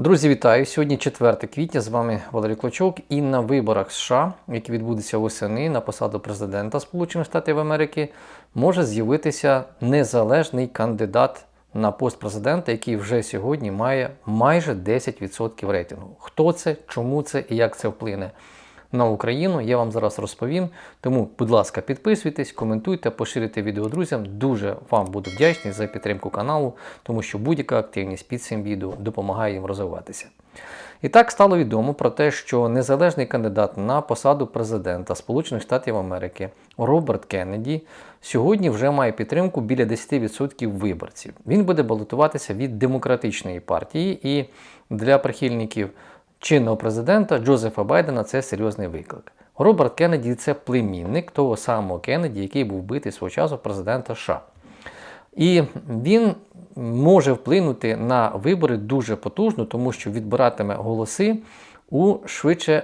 Друзі, вітаю! Сьогодні 4 квітня. З вами Валерій Клочок. І на виборах США, які відбудуться восени на посаду президента Сполучених Штатів Америки, може з'явитися незалежний кандидат на пост президента, який вже сьогодні має майже 10% рейтингу. Хто це, чому це і як це вплине на Україну, я вам зараз розповім. Тому, будь ласка, підписуйтесь, коментуйте, поширюйте відео друзям. Дуже вам буду вдячний за підтримку каналу, тому що будь-яка активність під цим відео допомагає їм розвиватися. І так стало відомо про те, що незалежний кандидат на посаду президента Сполучених Штатів Америки Роберт Кеннеді сьогодні вже має підтримку біля 10% виборців. Він буде балотуватися від демократичної партії і для прихильників чинного президента Джозефа Байдена це серйозний виклик. Роберт Кеннеді це племінник того самого Кеннеді, який був вбитий свого часу президента США. І він може вплинути на вибори дуже потужно, тому що відбиратиме голоси у швидше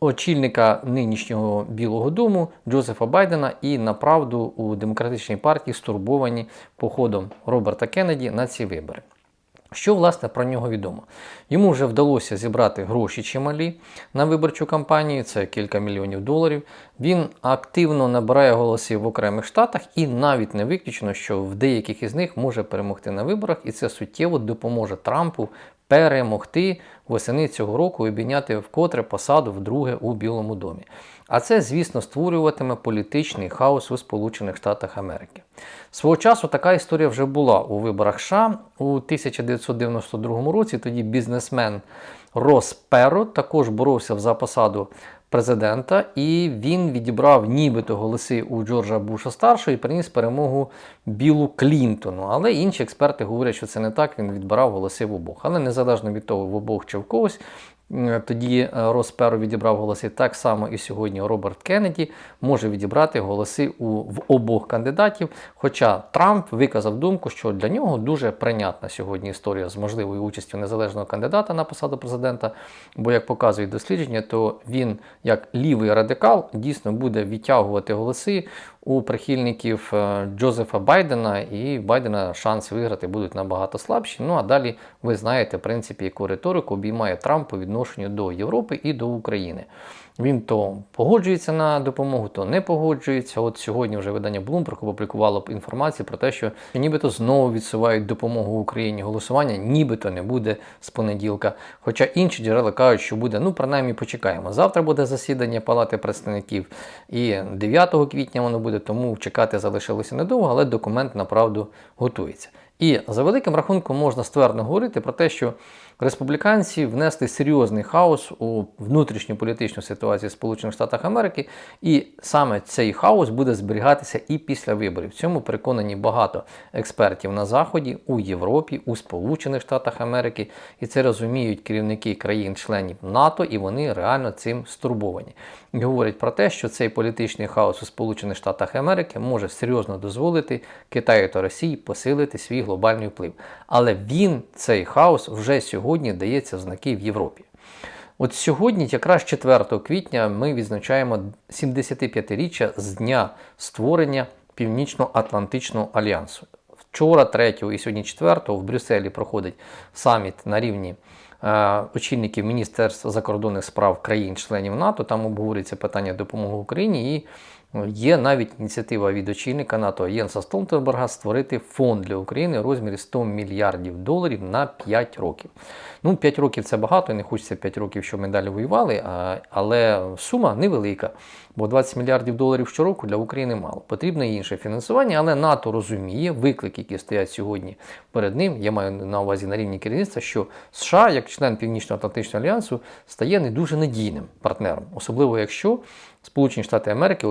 очільника нинішнього Білого Дому Джозефа Байдена і направду у демократичній партії стурбовані походом Роберта Кеннеді на ці вибори. Що власне про нього відомо? Йому вже вдалося зібрати гроші чималі на виборчу кампанію, це кілька мільйонів доларів. Він активно набирає голоси в окремих штатах, і навіть не виключено, що в деяких із них може перемогти на виборах, і це суттєво допоможе Трампу перемогти восени цього року і обійняти вкотре посаду вдруге у Білому домі. А це, звісно, створюватиме політичний хаос у Сполучених Штатах Америки. Свого часу така історія вже була у виборах США у 1992 році. Тоді бізнесмен Рос Перо також боровся за посаду президента, і він відібрав нібито голоси у Джорджа Буша старшого і приніс перемогу Білу Клінтону. Але інші експерти говорять, що це не так. Він відбирав голоси в обох. Але незалежно від того, в обох чи в когось, тоді е, Рос Перо відібрав голоси так само і сьогодні Роберт Кеннеді може відібрати голоси у, в обох кандидатів. Хоча Трамп виказав думку, що для нього дуже прийнятна сьогодні історія з можливою участю незалежного кандидата на посаду президента. Бо, як показують дослідження, то він, як лівий радикал, дійсно буде відтягувати голоси у прихильників е, Джозефа Байдена, і Байдена шанс виграти будуть набагато слабші. Ну а далі ви знаєте, в принципі, яку риторику обіймає Трамп по відношенню до Європи і до України. Він то погоджується на допомогу, то не погоджується. От сьогодні вже видання Bloomberg опублікувало інформацію про те, що нібито знову відсувають допомогу Україні. Голосування нібито не буде з понеділка. Хоча інші джерела кажуть, що буде, ну принаймні почекаємо. Завтра буде засідання Палати представників, і 9 квітня воно буде, тому чекати залишилося недовго, але документ направду готується. І за великим рахунком можна ствердно говорити про те, що республіканці внесли серйозний хаос у внутрішню політичну ситуацію Сполучених Штатах Америки, і саме цей хаос буде зберігатися і після виборів. В цьому переконані багато експертів на Заході, у Європі, у Сполучених Штатах Америки, і це розуміють керівники країн-членів НАТО, і вони реально цим стурбовані. І говорять про те, що цей політичний хаос у Сполучених Штатах Америки може серйозно дозволити Китаю та Росії посилити свій глобальний вплив. Але він, цей хаос, вже сьогодні дається в знаки в Європі. От сьогодні, якраз 4 квітня, ми відзначаємо 75-річчя з дня створення Північно-Атлантичного альянсу. Вчора, 3 і сьогодні 4 в Брюсселі проходить саміт на рівні е, очільників Міністерства закордонних справ країн-членів НАТО. Там обговорюється питання допомоги Україні і Є навіть ініціатива від очільника НАТО Єнса Столтенберга створити фонд для України у розмірі 100 мільярдів доларів на 5 років. Ну, 5 років це багато, не хочеться 5 років, щоб ми далі воювали, але сума невелика, бо 20 мільярдів доларів щороку для України мало. Потрібно інше фінансування, але НАТО розуміє виклики, які стоять сьогодні перед ним. Я маю на увазі на рівні керівництва, що США, як член Північно-Атлантичного альянсу, стає не дуже надійним партнером, особливо якщо Сполучені Штати Америки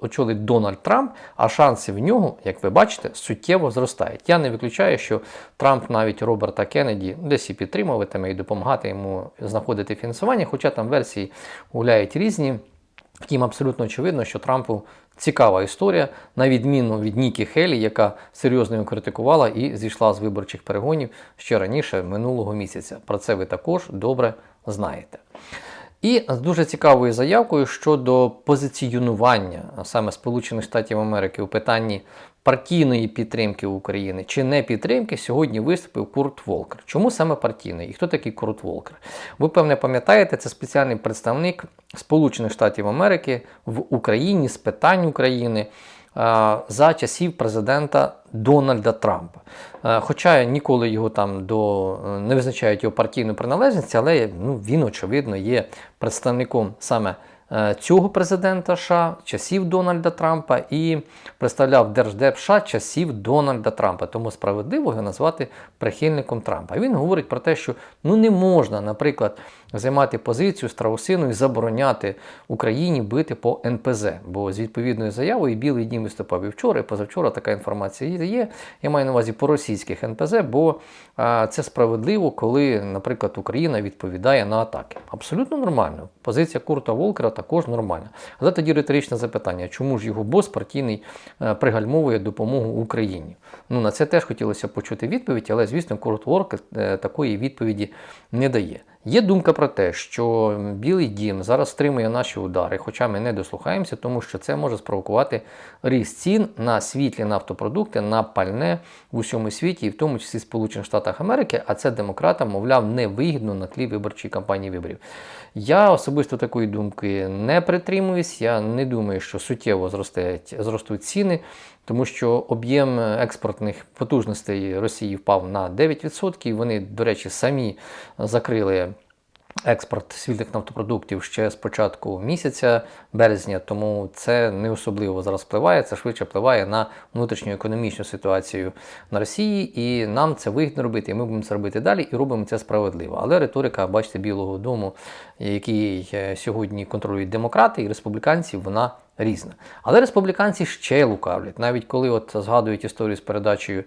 очолить Дональд Трамп, а шанси в нього, як ви бачите, суттєво зростають. Я не виключаю, що Трамп навіть Роберта Кеннеді десь і підтримуватиме і допомагати йому знаходити фінансування, хоча там версії гуляють різні. Втім, абсолютно очевидно, що Трампу цікава історія, на відміну від Нікі Хелі, яка серйозно його критикувала і зійшла з виборчих перегонів ще раніше минулого місяця. Про це ви також добре знаєте. І з дуже цікавою заявкою щодо позиціонування саме Сполучених Штатів Америки у питанні партійної підтримки України чи не підтримки сьогодні виступив Курт Волкер. Чому саме партійної? І хто такий Курт Волкер? Ви певне пам'ятаєте, це спеціальний представник Сполучених Штатів Америки в Україні з питань України. Е, За часів президента Дональда Трампа. Е, Хоча ніколи його там до е, не визначають його партійну приналежність, але ну, він, очевидно, є представником саме цього президента США, часів Дональда Трампа, і представляв Держдеп США часів Дональда Трампа. Тому справедливо його назвати прихильником Трампа. Він говорить про те, що ну не можна, наприклад, займати позицію страусину і забороняти Україні бити по НПЗ. Бо з відповідною заявою Білий Дім виступав і вчора, і позавчора така інформація є. Я маю на увазі по російських НПЗ, бо а, це справедливо, коли, наприклад, Україна відповідає на атаки. Абсолютно нормально. Позиція Курта Волкера також нормальна. Але тоді риторичне запитання, чому ж його бос партійний е, пригальмовує допомогу Україні? Ну на це теж хотілося почути відповідь, але звісно, Курт е, такої відповіді не дає. Є думка про те, що Білий Дім зараз стримує наші удари, хоча ми не дослухаємося, тому що це може спровокувати ріст цін на світлі нафтопродукти, на пальне в усьому світі, і в тому числі Сполучених Штатах Америки, а це демократам, мовляв, невигідно на тлі виборчої кампанії виборів. Я особисто такої думки не притримуюсь. Я не думаю, що суттєво зростуть, зростуть ціни, тому що об'єм експортних потужностей Росії впав на 9%. Вони, до речі, самі закрили. Експорт світлих нафтопродуктів ще з початку місяця березня, тому це не особливо зараз впливає. Це швидше впливає на внутрішню економічну ситуацію на Росії, і нам це вигідно робити. І ми будемо це робити далі і робимо це справедливо. Але риторика, бачите, Білого Дому, який е, сьогодні контролюють демократи і республіканці, вона різна. Але республіканці ще лукавлять, навіть коли от згадують історію з передачею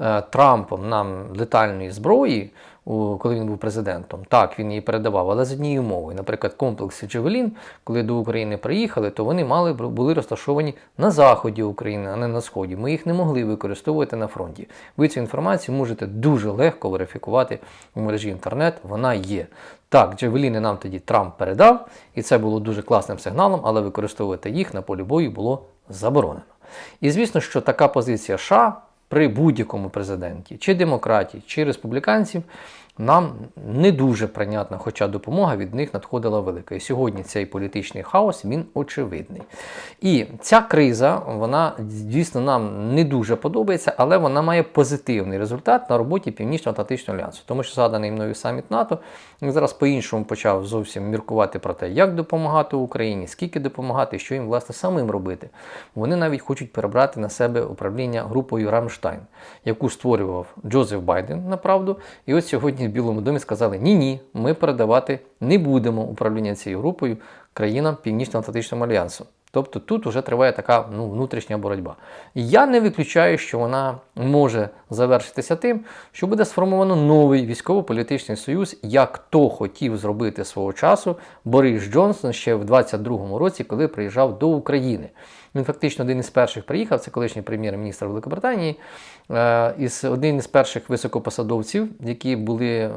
е, Трампом нам летальної зброї, коли він був президентом. Так, він її передавав, але з однією умовою. Наприклад, комплекси Джевелін, коли до України приїхали, то вони мали були розташовані на заході України, а не на сході. Ми їх не могли використовувати на фронті. Ви цю інформацію можете дуже легко верифікувати у мережі інтернет. Вона є. Так, Джевеліни нам тоді Трамп передав, і це було дуже класним сигналом, але використовувати їх на полі бою було заборонено. І звісно, що така позиція США при будь-якому президенті, чи демократі чи республіканців, нам не дуже прийнятна, хоча допомога від них надходила велика. І сьогодні цей політичний хаос він очевидний. І ця криза, вона дійсно нам не дуже подобається, але вона має позитивний результат на роботі Північно-Атлантичного альянсу. Тому що згаданий мною саміт НАТО він зараз по-іншому почав зовсім міркувати про те, як допомагати Україні, скільки допомагати, що їм власне самим робити. Вони навіть хочуть перебрати на себе управління групою Рамштайн, яку створював Джозеф Байден, направду. І от сьогодні в Білому домі сказали: ні-ні, ми передавати не будемо управління цією групою країнам Північно-Атлантичного альянсу. Тобто тут вже триває така ну, внутрішня боротьба. Я не виключаю, що вона може завершитися тим, що буде сформовано новий військово-політичний союз, як то хотів зробити свого часу Борис Джонсон ще в 22-му році, коли приїжджав до України. Він фактично один із перших приїхав, це колишній прем'єр-міністр Великобританії, е, із один із перших високопосадовців, які були е,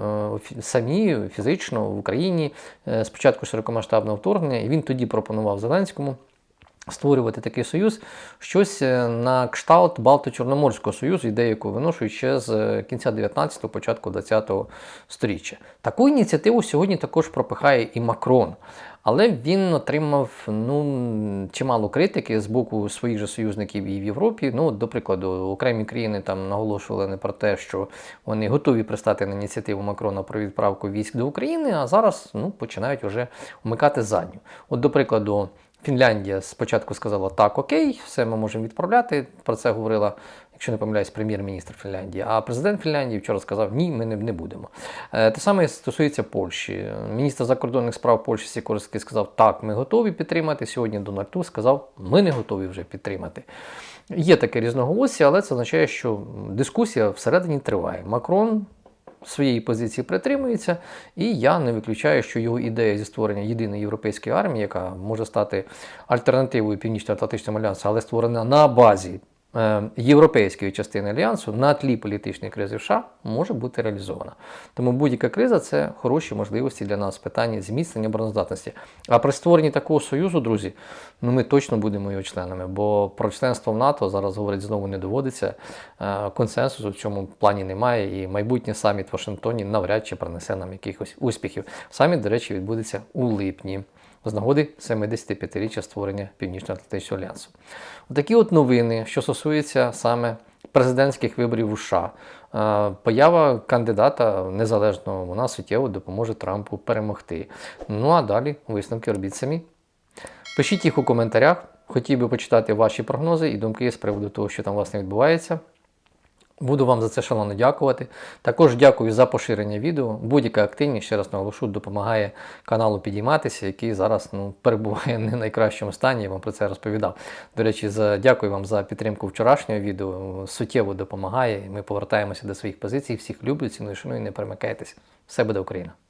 самі фізично в Україні е, з початку широкомасштабного вторгнення. І він тоді пропонував Зеленському створювати такий союз, щось е, на кшталт Балто-Чорноморського союзу, ідею, виношують ще з е, кінця 19-го, початку 20-го сторіччя. Таку ініціативу сьогодні також пропихає і Макрон. Але він отримав ну, чимало критики з боку своїх же союзників і в Європі. Ну, до прикладу, окремі країни там наголошували не про те, що вони готові пристати на ініціативу Макрона про відправку військ до України, а зараз ну, починають вже вмикати задню. От, до прикладу, Фінляндія спочатку сказала так, окей, все ми можемо відправляти. Про це говорила, якщо не помиляюсь, прем'єр-міністр Фінляндії. А президент Фінляндії вчора сказав, ні, ми не, не будемо. Е, Те саме стосується Польщі. Міністр закордонних справ Польщі Сікорський сказав, так, ми готові підтримати. Сьогодні Дональд Туск сказав, ми не готові вже підтримати. Є таке різноголосся, але це означає, що дискусія всередині триває. Макрон своєї позиції притримується, і я не виключаю, що його ідея зі створення єдиної європейської армії, яка може стати альтернативою Північно-Атлантичному альянсу, але створена на базі європейської частини альянсу на тлі політичної кризи США може бути реалізована. Тому будь-яка криза це хороші можливості для нас в питанні зміцнення обороноздатності. А при створенні такого союзу, друзі, ну ми точно будемо його членами, бо про членство в НАТО зараз говорить знову не доводиться. Е, Консенсусу в цьому плані немає, і майбутній саміт в Вашингтоні навряд чи принесе нам якихось успіхів. Саміт, до речі, відбудеться у липні. З нагоди 75-річчя створення Північно-Атлантичного альянсу. Такі от новини, що стосуються саме президентських виборів у США. Е, Поява кандидата незалежного вона суттєво допоможе Трампу перемогти. Ну а далі висновки робіть самі. Пишіть їх у коментарях. Хотів би почитати ваші прогнози і думки з приводу того, що там власне відбувається. Буду вам за це шалено дякувати. Також дякую за поширення відео. Будь-яка активність, ще раз наголошу, допомагає каналу підійматися, який зараз ну, перебуває не в найкращому стані. Я вам про це розповідав. До речі, за, дякую вам за підтримку вчорашнього відео. Суттєво допомагає. Ми повертаємося до своїх позицій. Всіх люблю, ціную, шаную, не перемикайтесь. Все буде Україна!